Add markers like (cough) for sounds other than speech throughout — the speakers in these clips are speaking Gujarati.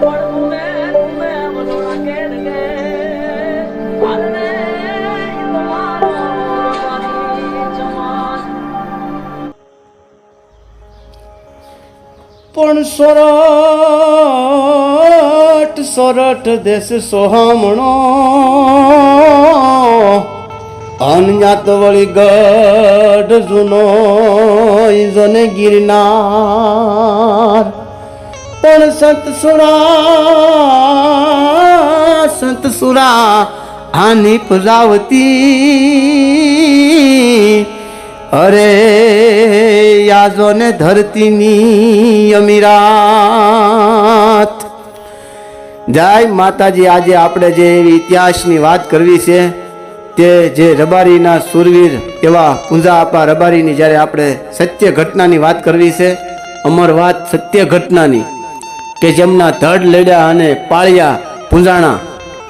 પણ ઉમે ઉમે મનોરા કેડ ગે આને તમારો રવાની જમાન પણ સોરઠ સોરઠ દેશ સોહામણો અનજાત વળી ગઢ જૂનો ઈજોને ગિરનાર પણ સંત સુરા સંત સુરા આની પુજાવતી. અરે યાજો ને ધરતીની અમીરાત. જય માતાજી, આજે આપણે જે ઇતિહાસની વાત કરવી છે તે જે રબારીના સુરવીર એવા પૂંજા આપા રબારીની જ્યારે આપણે સત્ય ઘટનાની વાત કરવી છે, અમર વાત સત્ય ઘટનાની કે જેમના ધડ લડ્યા અને પાળ્યા પૂંજાણા,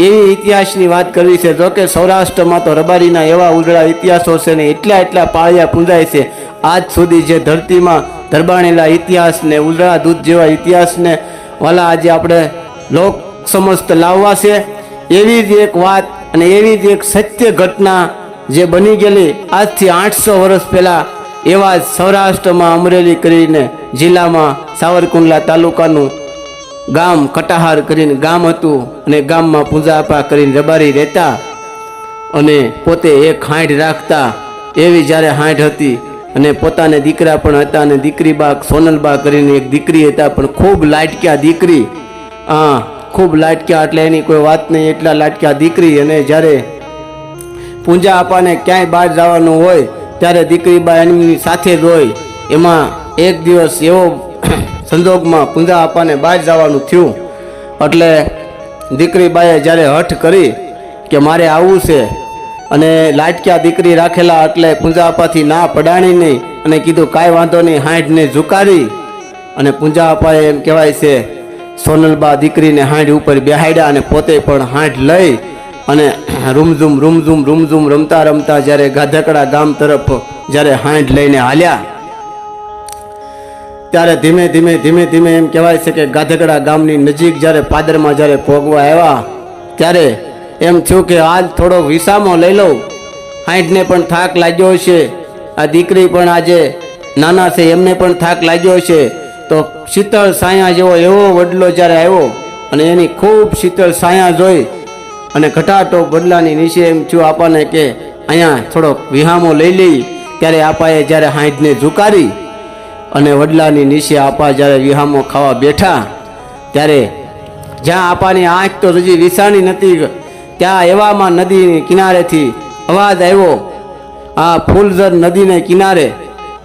એવી ઇતિહાસની વાત કરવી છે. જો કે સૌરાષ્ટ્રમાં તો રબારીના એવા ઉજળા ઇતિહાસો છે ને એટલા એટલા પાળિયા પૂંજાય છે. આજ સુધી જે ધરતીમાં દરબાણેલા ઇતિહાસને, ઉજળા દૂધ જેવા ઇતિહાસને વાલા આજે આપણે લોક સમસ્ત લાવવા છે. એવી જ એક વાત અને એવી જ એક સત્ય ઘટના જે બની ગયેલી આજથી આઠસો વર્ષ પહેલાં એવા જ સૌરાષ્ટ્રમાં અમરેલી કરીને જિલ્લામાં સાવરકુંડલા તાલુકાનું ગામ કટાહાર કરીને ગામ હતું અને ગામમાં પૂજા આપા કરીને રબારી રહેતા અને પોતે એક હાંઠ રાખતા એવી જ્યારે હાંઠ હતી અને પોતાને દીકરા પણ હતા અને દીકરી બા સોનલબા કરીને એક દીકરી હતા પણ ખૂબ લાટક્યા દીકરી. હા ખૂબ લાટક્યા એટલે એની કોઈ વાત નહીં, એટલા લાટક્યા દીકરી અને જ્યારે પૂંજા આપાને ક્યાંય બહાર જવાનું હોય, ત્યારે દીકરી બા એમની સાથે જ હોય. એમાં એક દિવસ એવો (clears throat) સંજોગમાં પૂંજા આપાને બહાર જવાનું થયું. એટલે દીકરી બાએ જ્યારે હઠ કરી કે મારે આવવું છે અને લાટક્યા દીકરી રાખેલા એટલે પૂંજા આપાથી ના પડાણી નહીં અને કીધું, કાંઈ વાંધો નહીં હાંઠને ઝુકારી અને પૂંજા આપાએ એમ કહેવાય છે સોનલબા દીકરીને હાંઠ ઉપર બેહાડ્યા અને પોતે પણ હાંઠ લઈ અને રૂમઝૂમ રૂમઝૂમ રૂમઝૂમ રમતા રમતા જ્યારે ગાધકડા ગામ તરફ જ્યારે હાંઠ લઈને હાલ્યા, ત્યારે ધીમે ધીમે ધીમે ધીમે એમ કહેવાય છે કે ગાધકડા ગામની નજીક જ્યારે પાદરમાં જ્યારે ભોગવા આવ્યા, ત્યારે એમ થયું કે આજ થોડો વિસામો લઈ લઉં. હાંઠને પણ થાક લાગ્યો છે આ દીકરી પણ આજે નાના છે, એમને પણ થાક લાગ્યો છે તો શીતળ સાયા જેવો એવો વડલો જ્યારે આવ્યો અને એની ખૂબ શીતળ સાયા જોઈ અને ઘટાટો બદલાની નીચે એમ થયું આપાને કે અહીંયા થોડોક વિહામો લઈ લઈ ત્યારે આપાએ જ્યારે હાંઠને ઝુકારી અને વડલાની નીચે આપા જ્યારે વિહામો ખાવા બેઠા ત્યારે જ્યાં આપાની આંખ તો હજી વિસાણી નથી ત્યાં એવામાં નદીની કિનારેથી અવાજ આવ્યો, આ ફૂલઝર નદીને કિનારે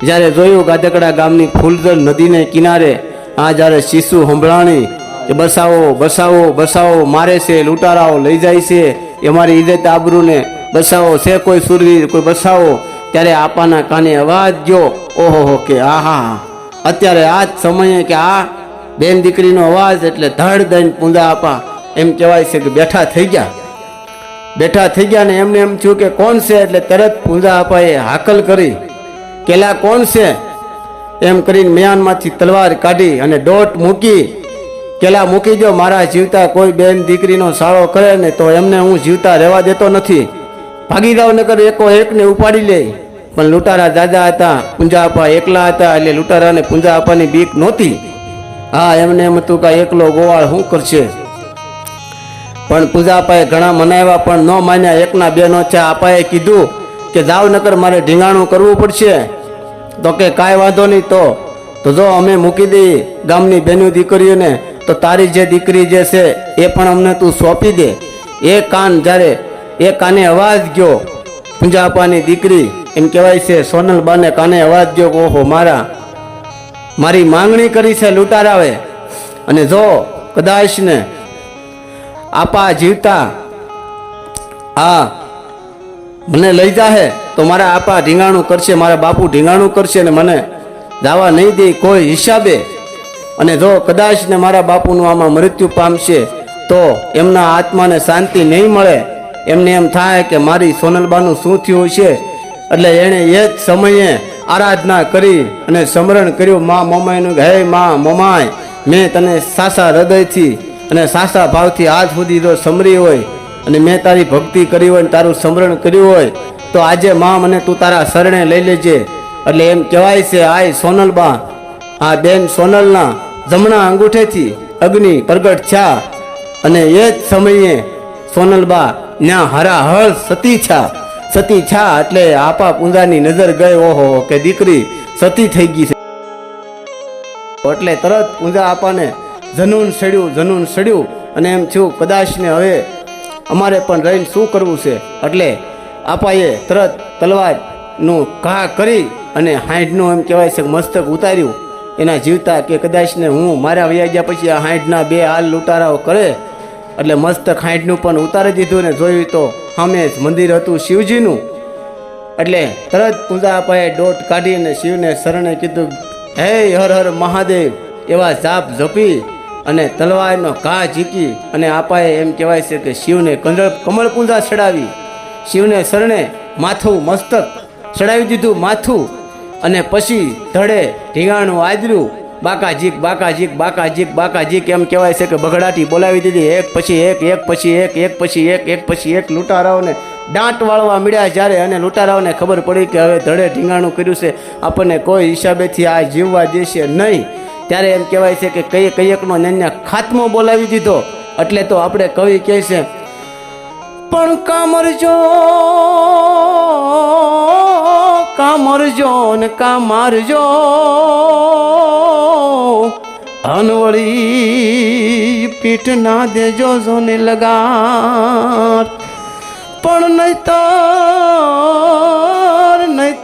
જ્યારે જોયું ગાધકડા ગામની ફૂલદર નદીને કિનારે, આ જ્યારે શિશુ સંભળાણી કે બસાવો બસાવો બસાવો મારે છે, લૂંટારાઓ લઈ જાય છે, એ મારી ઇજ્જત આબરૂને બસાવો છે કોઈ સુરવીર, કોઈ બસાવો? ત્યારે આપાના કાને અવાજ ગયો, ઓહો હો કે આહા. અત્યારે આ જ સમયે કે આ બેન દીકરીનો અવાજ એટલે ધડ દઈને પૂંજા આપા. એમ કહેવાય છે કે બેઠા થઈ ગયા. બેઠા થઈ ગયા ને એમને એમ થયું કે કોણ છે એટલે તરત પૂંજા આપાએ હાકલ કરી. કેલા કોણ છે? એમ કરીને મિયાનમાંથી તલવાર કાઢી અને દોટ મૂકી, કેલા મૂકી દો મારા જીવતા કોઈ બેન દીકરીનો સાળો કરે ને તો એમને હું જીવતા રહેવા દેતો નથી. ભાગી જાવ નકર એકો એકને ઉપાડી લે. પણ લૂંટારા દાદા હતા પૂંજા આપા એકલા હતા, એટલે લૂંટારાને પૂંજા આપવાની બીક નહોતી. હા, એમને એમ હતું કે એકલો ગોવાળ શું કરશે? પણ પૂજાપાએ ઘણા મનાવ્યા પણ ન માન્યા. એકના બેનો છે આપાએ કીધું કે જાવ નકર મારે ઢીંગાણું કરવું પડશે. તો કે કાંઈ વાંધો નહીં તો. તો જો અમે મૂકી દઈએ ગામની બેનું દીકરીઓને, તો તારી જે દીકરી જે છે એ પણ અમને તું સોંપી દે. એ કાન જ્યારે, એ કાને અવાજ ગયો, પૂંજાપાની દીકરી, એમ કહેવાય છે, સોનલબાને કાને અવાજ ગયો ઓહો મારા, મારી માંગણી કરી છે લૂંટારાવે. અને જો કદાચ ને આપા જીવતા આ મને લઈ જાહે તો મારા આપા ઢીંગાણું કરશે, મારા બાપુ ઢીંગાણું કરશે ને મને દાવા નહીં દે કોઈ હિસાબે. અને જો કદાચ ને મારા બાપુનું આમાં મૃત્યુ પામશે, તો એમના આત્માને શાંતિ નહીં મળે. એમને એમ થાય કે મારી સોનલબાનું શું થયું છે? એટલે એણે એ જ સમયે આરાધના કરી અને સ્મરણ કર્યું, મા મમાઈનું હે મા મમાય મેં તને સાસા હૃદયથી અને સાસા ભાવથી આજ સુધી જો સમરી હોય અને મેં તારી ભક્તિ કરી હોય અને તારું સ્મરણ કર્યું હોય, તો આજે મા મને તું તારા શરણે લઈ લેજે. એટલે એમ કહેવાય છે, આય સોનલબા, આ બેન સોનલના જમણા અંગૂઠેથી અગ્નિ પ્રગટ થયા. અને એ જ સમયે સોનલબા હરા હરાહર સતી છા સતી છા એટલે આપા પૂંજાની નજર ગઈ, ઓહો, કે દીકરી સતી થઈ ગઈ છે. એટલે તરત પૂંજા આપાને જનૂન સડ્યું જનૂન સડ્યું. અને એમ થયું, કદાચ ને હવે અમારે પણ રહીને શું કરવું છે? એટલે આપાએ તરત તલવારનું ઘા કરી અને હાંઠનું એમ કહેવાય છે મસ્તક ઉતાર્યું. એના જીવતા કે કદાચ ને હું મારા વયા ગયા પછી આ હાંઠના બે હાલ લૂંટારાઓ કરે, એટલે મસ્તક હાંઠનું પણ ઉતારી દીધું ને જોયું તો સામે જ મંદિર હતું શિવજીનું. એટલે તરત પૂજા અપાએ દોટ કાઢીને શિવને શરણે કીધું, હે હર હર મહાદેવ, એવા જાપ જપી. અને તલવારનો ઘા ઝીકી અને આપાએ એમ કહેવાય છે કે શિવને કંદળ કમળ પૂંજા ચડાવી. શિવને શરણે માથું મસ્તક ચડાવી દીધું માથું અને પછી ધડે ઢીંગાણું આદર્યું. બાકાજીક બાકાજીક બાકાજીક બાકાજીક એમ કહેવાય છે કે બગડાટી બોલાવી દીધી. એક પછી એક એક પછી એક એક પછી એક એક પછી એક લૂંટારાઓને દાંત વાળવા મળ્યા જ્યારે અને લૂંટારાઓને ખબર પડી કે હવે ધડે ઢીંગાણું કર્યું છે. આપણને કોઈ હિસાબેથી આ જીવવા દેશે નહીં. ત્યારે એમ કહેવાય છે કે કઈ કઈકનો ન્યાન્યા ખાતમો બોલાવી દીધો. એટલે તો આપણે કવિ કહે છે, પણ કામરજો કામરજો ને કામારજો, અનવળી પીઠ ના દેજો જોને લગાર પણ નહીતર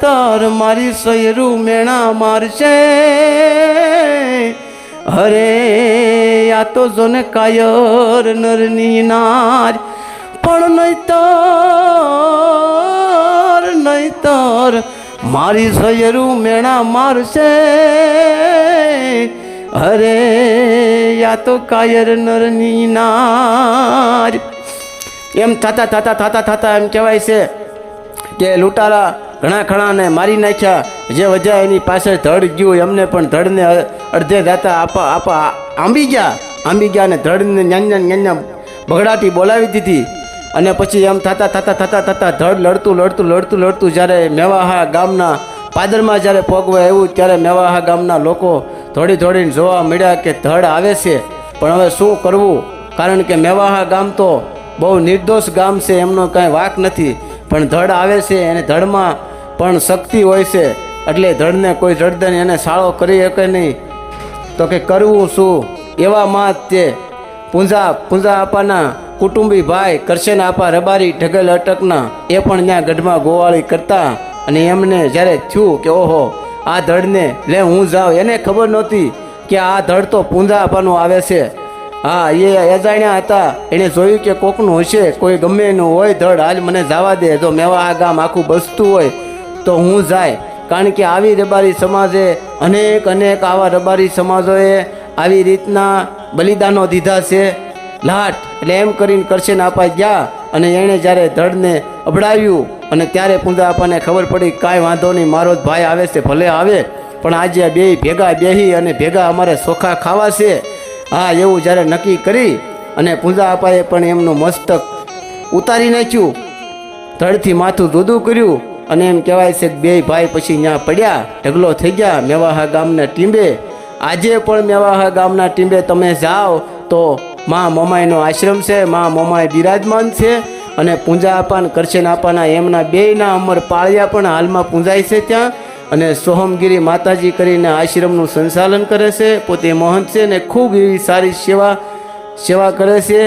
નહીતર મારી સૈરું મેણા મારશે. અરે, આ તો જોને કાયર નરની નાર. પણ નહીતર નહીતર મારી સૈરું મેણા મારશે. અરે યા તો કાયર નરની નાર. એમ થતા થતા થતા થતા એમ કહેવાય છે કે લૂંટારા ઘણા ખણાને મારી નાખ્યા. જે વજા એની પાસે ધડ ગયું, એમને પણ ધડને અડધે દાતા આપા આપા, આંબી ગયા. આંબી ગયા અને ધડને ન્યાન્યા ન્યાન્યા બગડાટી બોલાવી દીધી. અને પછી એમ થતા થતા થતા થતા ધડ લડતું લડતું લડતું લડતું જ્યારે મેવાહા ગામના પાદરમાં જ્યારે પગવા આવ્યું ત્યારે મેવાહા ગામના લોકો થોડી થોડીને જોવા મળ્યા કે ધડ આવે છે. પણ હવે શું કરવું? કારણ કે મેવાહા ગામ તો બહુ નિર્દોષ ગામ છે, એમનો કાંઈ વાક નથી. પણ ધડ આવે છે અને ધડમાં પણ શક્તિ હોય છે. એટલે ધડને કોઈ જડદન એને સાળો કરી શકે નહીં. તો કે કરવું શું? એવા માત તે પૂંજા પૂંજા આપાના કુટુંબી ભાઈ કરશેના આપા રબારી ઢગલ અટકના. એ પણ ત્યાં ગઢમાં ગોવાળી કરતા. અને એમને જ્યારે થયું કે ઓહો, આ ધડને લે હું જાઉં, એને ખબર નહોતી કે આ ધડ તો પૂંજા આપવાનું આવે છે. હા, એ અજાણ્યા હતા. એણે જોયું કે કોકનું હશે, કોઈ ગમે એનું હોય ધડ, હાલ મને જવા દે. જો મેવા આ ગામ આખું બસતું હોય તો હું જાય. કારણ કે આવી રબારી સમાજે અનેક અનેક આવા રબારી સમાજોએ આવી રીતના બલિદાનો દીધા છે. લાટ, એટલે એમ કરીને કરશેને આપા ગયા અને એણે જ્યારે ધડને અબડાવ્યું અને ત્યારે પૂંજા આપાને ખબર પડી, કાંઈ વાંધો નહીં, મારો જ ભાઈ આવે છે, ભલે આવે, પણ આજે બે ભેગા બેહી અને ભેગા અમારે ચોખા ખાવા છે. હા, એવું જ્યારે નક્કી કરી અને પૂંજા આપાએ પણ એમનું મસ્તક ઉતારી નાખ્યું. ધડથી માથું દૂધું કર્યું અને એમ કહેવાય છે કે બે ભાઈ પછી ત્યાં પડ્યા, ઢગલો થઈ ગયા, મેવાહા ગામના ટીંબે. આજે પણ મેવાહા ગામના ટીંબે તમે જાઓ તો મા મમાઈનો આશ્રમ છે, મા મમાઈ બિરાજમાન છે અને પૂંજા આપાન કરશન આપાના એમના બેયના અમર પાળિયા પણ હાલમાં પૂંજાય છે ત્યાં અને સોહમગીરી માતાજી કરીને આશ્રમનું સંચાલન કરે છે, પોતે મહંત છે ને ખૂબ એવી સારી સેવા સેવા કરે છે.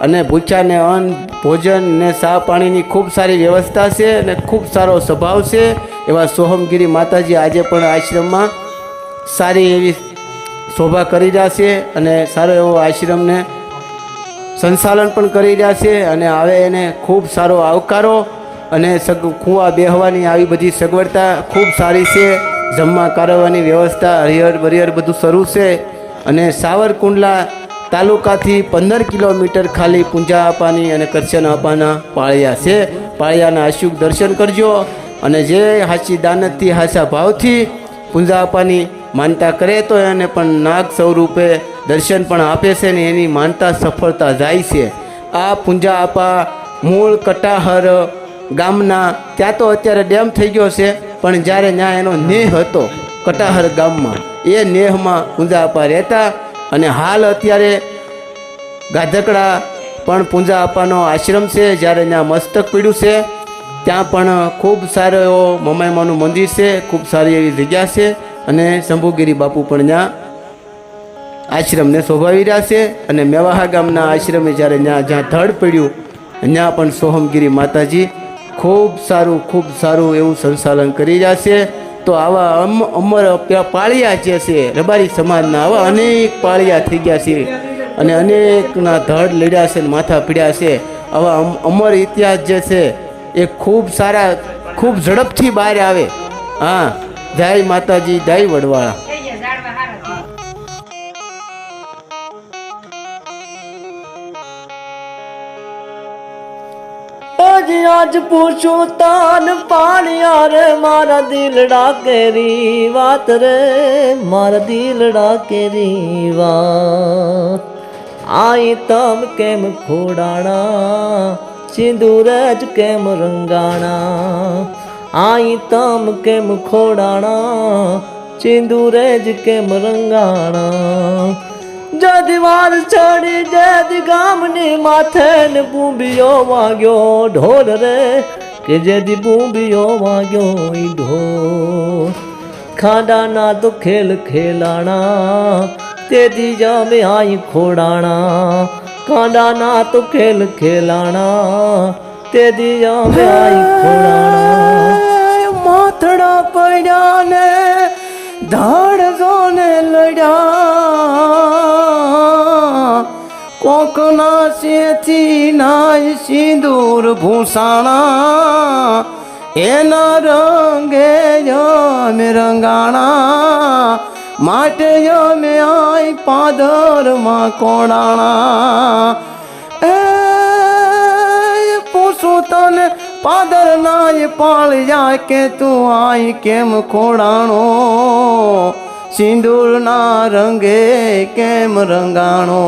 અને ભૂચાને અન્ન, ભોજન ને સા પાણીની ખૂબ સારી વ્યવસ્થા છે અને ખૂબ સારો સ્વભાવ છે. એવા સોહમગીરી માતાજી આજે પણ આશ્રમમાં સારી એવી શોભા કરી રહ્યા છે અને સારો એવો આશ્રમને સંચાલન પણ કરી રહ્યા છે અને આવે એને ખૂબ સારો આવકારો અને સગ, કૂવા બેહવાની આવી બધી સગવડતા ખૂબ સારી છે. જમવા કારવાની વ્યવસ્થા હરિહર બરિહર બધું શરૂ છે અને સાવરકુંડલા તાલુકાથી પંદર કિલોમીટર ખાલી પૂંજા આપવાની અને કરશન આપવાના પાળિયા છે. પાળિયાના અશુક દર્શન કરજો અને જે હાચી દાનતથી, હાચા ભાવથી પૂંજા આપવાની માનતા કરે તો એને પણ નાગ સ્વરૂપે દર્શન પણ આપે છે ને એની માનતા, સફળતા જાય છે. આ પૂંજા આપા મૂળ કટાહર ગામના, ત્યાં તો અત્યારે ડેમ થઈ ગયો છે, પણ જ્યારે ત્યાં એનો નેહ હતો કટાહર ગામમાં, એ નેહમાં પૂંજા આપા રહેતા અને હાલ અત્યારે ગાધકડા પણ પૂંજા આપવાનો આશ્રમ છે, જ્યારે ત્યાં મસ્તક પીડ્યું છે, ત્યાં પણ ખૂબ સારો એવો મમાઈમાનું મંદિર છે, ખૂબ સારી એવી જગ્યા છે અને શંભુગીરી બાપુ પણ ત્યાં આશ્રમને શોભાવી રહ્યા છે અને મેવાહા ગામના આશ્રમે જ્યારે ત્યાં જ્યાં ધડ પડ્યું, ત્યાં પણ સોહમગીરી માતાજી ખૂબ સારું ખૂબ સારું એવું સંચાલન કરી રહ્યા છે. તો આવા અમ, અમર પાળિયા જે છે, રબારી સમાજના આવા અનેક પાળિયા થઈ ગયા છે અને અનેકના ધડ લડ્યા છે માથા પીડ્યા છે. આવા અમ- અમર ઇતિહાસ જે છે, એ ખૂબ સારા, ખૂબ ઝડપથી બહાર આવે. હા, જય માતાજી, જય વડવાળા. હજી આજ પૂછું તાન પાણિયા રે મારા દિલડા કેરી વાત રે મારા દિલડા કેરી વાત આઈ તમ કેમ ખોડાણા સિંદૂર જ કેમ રંગાણા આઈ તમ કેમ ખોડાણા સિંદૂર જ કેમ રંગાણા જદી વાર ચડી જદી ગામની માથે ને બૂંબીયો વાગ્યો ઢોલ રે, કે જેદી બૂંબીયો વાગ્યો ઈ ઢોલ. ખાડાના તો ખેલ ખેલાણા તેદી જામે આઈ ખોડાણા. ખાડાના તો ખેલ ખેલાણા તેદી જામે આઈ ખોડાણા. માથડા પડ્યા ને, ધાડ જોને લડ્યા. શેથી નાય સિંદૂર ભૂષાણા એના રંગે અમે રંગાણા, માટે અમે આય પાદરમાં કોણાણા. એ પૂછું તને, પાદર નાય પાળ જાય કે તું આય કેમ ખોડાણો? સિંદૂરના રંગે કેમ રંગાણો?